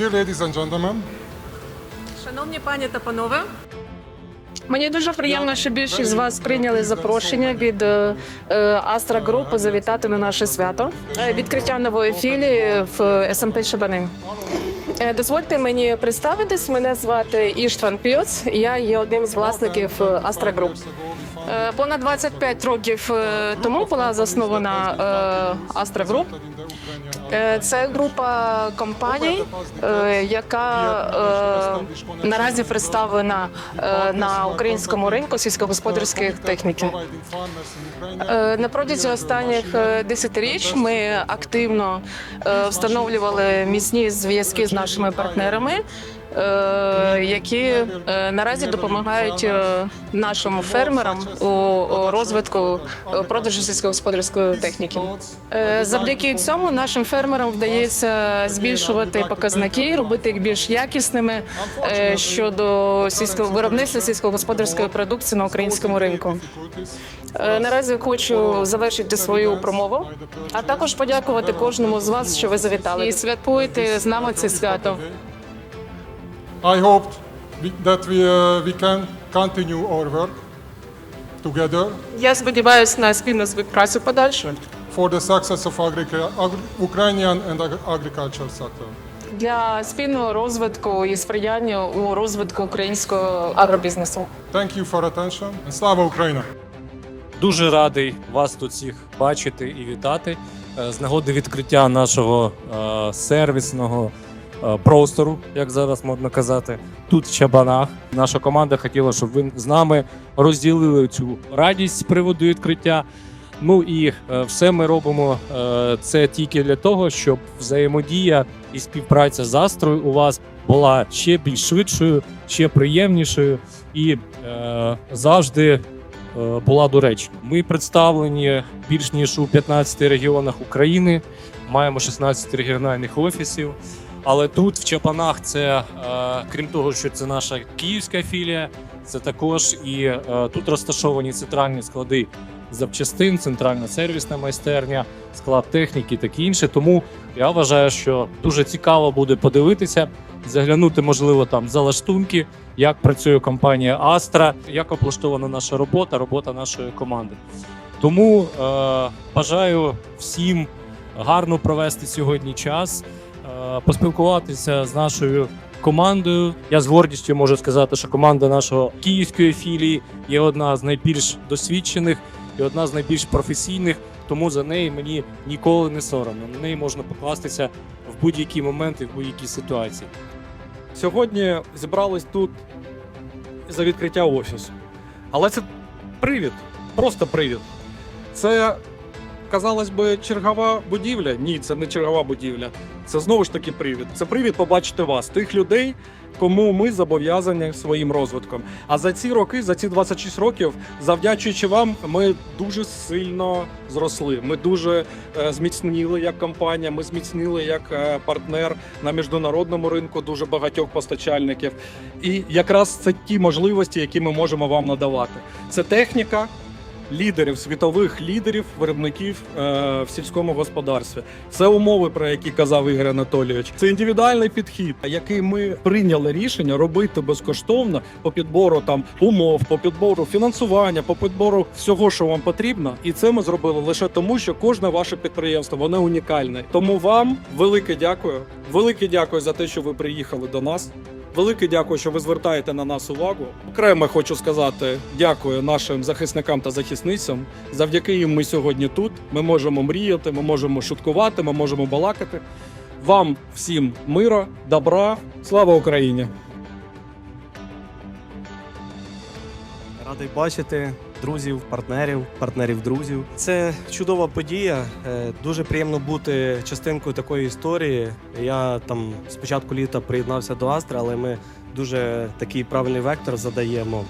Dear ladies and gentlemen, Шановні пані та панове, мені дуже приємно, що більшість з вас прийняли запрошення від е, Астра Групи завітати на наше свято Е, відкриття нової філії в СМТ Шабани. Е, Дозвольте мені представитись. Мене звати Іштван Піоц. Я є одним з власників е, Астра Груп. Е, Понад 25 років е, тому була заснована е, Астра Груп. Е, Це група компаній, е, яка е, наразі представлена на українському ринку сільськогосподарських техніки. На протязі останніх десятиріч ми активно встановлювали міцні зв'язки з нашими партнерами, які е, наразі допомагають е, нашим фермерам у розвитку е, продажу сільськогосподарської техніки. Е, Завдяки цьому нашим фермерам вдається збільшувати показники, робити їх більш якісними е, щодо сільського виробництва сільськогосподарської продукції на українському ринку. Е, Наразі хочу завершити свою промову, а також подякувати кожному з вас, що ви завітали і святкуєте з нами це свято. I hoped that we, uh, we can continue our work together Я сподіваюся на спільну співпрацю подальшу for the success of agric- agri- Ukrainian and ag- agriculture sector. для спільного розвитку і сприяння у розвитку українського агробізнесу. Thank you for attention and слава Україна! Дуже радий вас тут всіх бачити і вітати Е, з нагоди відкриття нашого е, сервісного е, простору, як зараз модно казати, тут в Чабанах. Наша команда хотіла, щоб ви з нами розділили цю радість з приводу відкриття. Ну і е, все ми робимо е, це тільки для того, щоб взаємодія і співпраця з Астрою у вас була ще більш швидшою, ще приємнішою і завжди була доречна. Ми представлені більш ніж у 15 регіонах України, маємо 16 регіональних офісів. Але тут, в Чапанах, це е, крім того, що це наша київська філія, це також і е, тут розташовані центральні склади запчастин, центральна сервісна майстерня, склад техніки, таке інше. Тому я вважаю, що дуже цікаво буде подивитися, заглянути, можливо, там за лаштунки, як працює компанія Astra, як облаштована наша робота, робота нашої команди. Тому е, бажаю всім гарно провести сьогодні час, поспілкуватися з нашою командою. Я з гордістю можу сказати, що команда нашого київської філії є одна з найбільш досвідчених і одна з найбільш професійних. Тому за неї мені ніколи не соромно. На неї можна покластися в будь-які моменти, в будь-якій ситуації. Сьогодні зібрались тут за відкриття офісу. Але це привід, просто привід. Це, казалось би, чергова будівля. Ні, це не чергова будівля. Це знову ж таки привід. Це привід побачити вас, тих людей, кому ми зобов'язані своїм розвитком. А за ці роки, за ці 26 років, завдячуючи вам, ми дуже сильно зросли. Ми дуже е, зміцніли як компанія, ми зміцніли як е, партнер на міжнародному ринку дуже багатьох постачальників. І якраз це ті можливості, які ми можемо вам надавати. Це техніка лідерів, світових лідерів, виробників е, в сільському господарстві. Це умови, про які казав Ігор Анатолійович. Це індивідуальний підхід, який ми прийняли рішення робити безкоштовно по підбору там умов, по підбору фінансування, по підбору всього, що вам потрібно. І це ми зробили лише тому, що кожне ваше підприємство воно унікальне. Тому вам велике дякую. Велике дякую за те, що ви приїхали до нас. Велике дякую, що ви звертаєте на нас увагу. Окремо хочу сказати дякую нашим захисникам та захисницям. Завдяки їм ми сьогодні тут. Ми можемо мріяти, ми можемо шуткувати, ми можемо балакати. Вам всім мира, добра, слава Україні! Радий бачити друзів, партнерів, партнерів, друзів. Це чудова подія. Е, Дуже приємно бути частинкою такої історії. Я там спочатку літа приєднався до Астри, але ми дуже такий правильний вектор задаємо.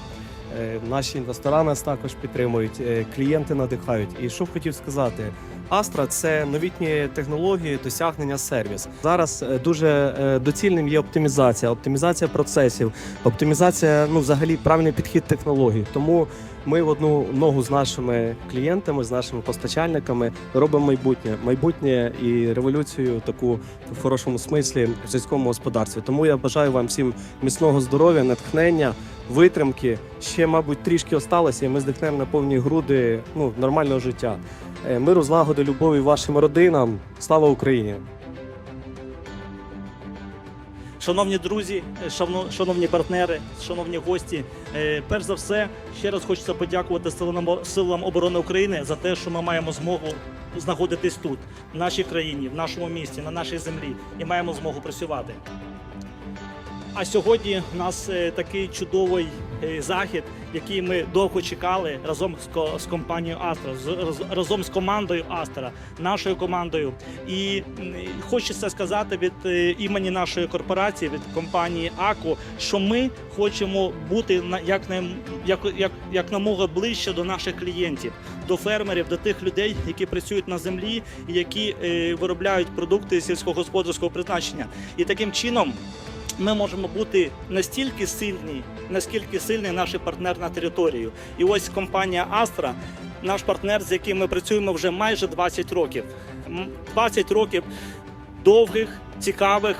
Е, Наші інвестора нас також підтримують, е, клієнти надихають. І що б хотів сказати, Астра це новітні технології, досягнення, сервіс. Зараз е, дуже е, доцільним є оптимізація, оптимізація процесів, оптимізація, ну взагалі правильний підхід технологій. Тому ми в одну ногу з нашими клієнтами, з нашими постачальниками робимо майбутнє, майбутнє і революцію таку в хорошому смислі в сільському господарстві. Тому я бажаю вам всім міцного здоров'я, натхнення, витримки. Ще, мабуть, трішки осталося, і ми здихнемо на повні груди ну, нормального життя. Е, Миру, злагоди, любові вашим родинам. Слава Україні! Шановні друзі, е, шановні партнери, шановні гості, е, перш за все, ще раз хочеться подякувати силам, силам оборони України за те, що ми маємо змогу знаходитись тут, в нашій країні, в нашому місті, на нашій землі, і маємо змогу працювати. А сьогодні у нас е, такий чудовий е, захід, який ми довго чекали разом з, ко- з компанією Астра, разом з командою Астра, нашою командою. І хочеться сказати від е, імені нашої корпорації, від компанії АКО, що ми хочемо бути як як, як, як намога ближче до наших клієнтів, до фермерів, до тих людей, які працюють на землі які виробляють продукти сільськогосподарського призначення. І таким чином ми можемо бути настільки сильні, наскільки сильний наш партнер на територію. І ось компанія Astra, наш партнер, з яким ми працюємо вже майже 20 років. 20 років довгих, цікавих,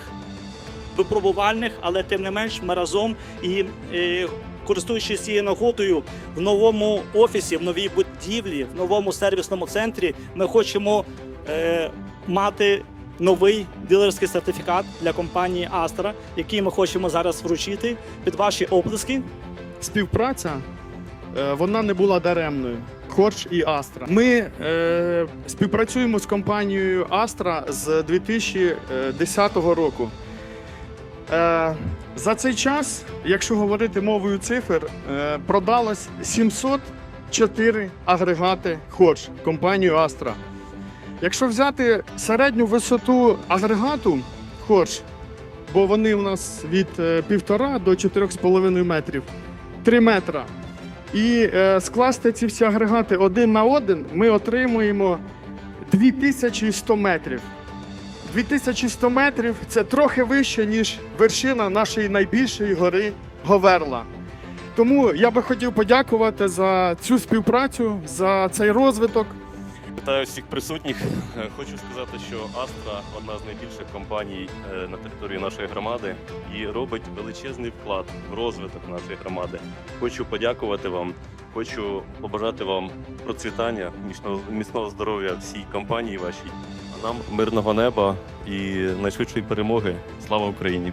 випробувальних, але тим не менш ми разом і. е, Користуючись цією нагодою, в новому офісі, в новій будівлі, в новому сервісному центрі, ми хочемо е, мати новий дилерський сертифікат для компанії Astra, який ми хочемо зараз вручити під ваші оплески. співпраця е, вона не була даремною. Хорч і Астра. Ми е, співпрацюємо з компанією Астра з 2010 року. Е, за цей час, якщо говорити мовою цифр, е, продалось 704 агрегати Хорч компанію Астра. Якщо взяти середню висоту агрегату Хорч, бо вони у нас від е, 1,5 до 4,5 метрів. 3 метра. І е, скласти ці всі агрегати один на один, ми отримуємо 2100 метрів. 2100 метрів це трохи вище, ніж вершина нашої найбільшої гори Говерла. Тому я би хотів подякувати за цю співпрацю, за цей розвиток. Вітаю всіх присутніх. Е, Хочу сказати, що Астра одна з найбільших компаній е, на території нашої громади і робить величезний вклад в розвиток нашої громади. Хочу подякувати вам, хочу побажати вам процвітання, міцного, здоров'я всій компанії вашій, а нам мирного неба і найшвидшої перемоги. Слава Україні!